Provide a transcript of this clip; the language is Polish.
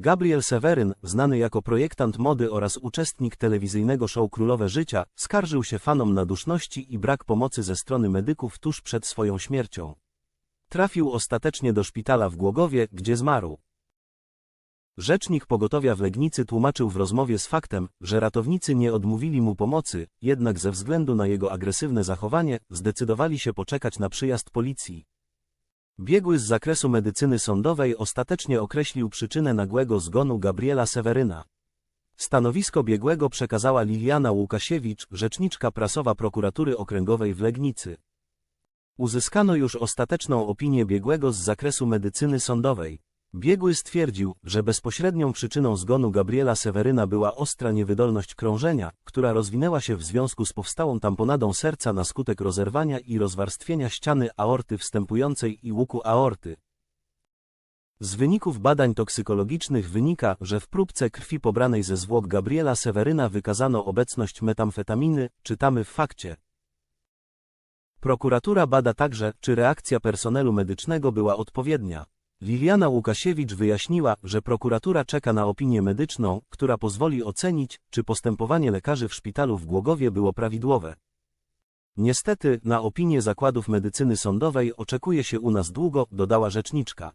Gabriel Seweryn, znany jako projektant mody oraz uczestnik telewizyjnego show Królowe Życia, skarżył się fanom na duszności i brak pomocy ze strony medyków tuż przed swoją śmiercią. Trafił ostatecznie do szpitala w Głogowie, gdzie zmarł. Rzecznik pogotowia w Legnicy tłumaczył w rozmowie z faktem, że ratownicy nie odmówili mu pomocy, jednak ze względu na jego agresywne zachowanie, zdecydowali się poczekać na przyjazd policji. Biegły z zakresu medycyny sądowej ostatecznie określił przyczynę nagłego zgonu Gabriela Seweryna. Stanowisko biegłego przekazała Liliana Łukasiewicz, rzeczniczka prasowa prokuratury okręgowej w Legnicy. Uzyskano już ostateczną opinię biegłego z zakresu medycyny sądowej. Biegły stwierdził, że bezpośrednią przyczyną zgonu Gabriela Seweryna była ostra niewydolność krążenia, która rozwinęła się w związku z powstałą tamponadą serca na skutek rozerwania i rozwarstwienia ściany aorty wstępującej i łuku aorty. Z wyników badań toksykologicznych wynika, że w próbce krwi pobranej ze zwłok Gabriela Seweryna wykazano obecność metamfetaminy, czytamy w fakcie. Prokuratura bada także, czy reakcja personelu medycznego była odpowiednia. Liliana Łukasiewicz wyjaśniła, że prokuratura czeka na opinię medyczną, która pozwoli ocenić, czy postępowanie lekarzy w szpitalu w Głogowie było prawidłowe. Niestety, na opinię zakładów medycyny sądowej oczekuje się u nas długo, dodała rzeczniczka.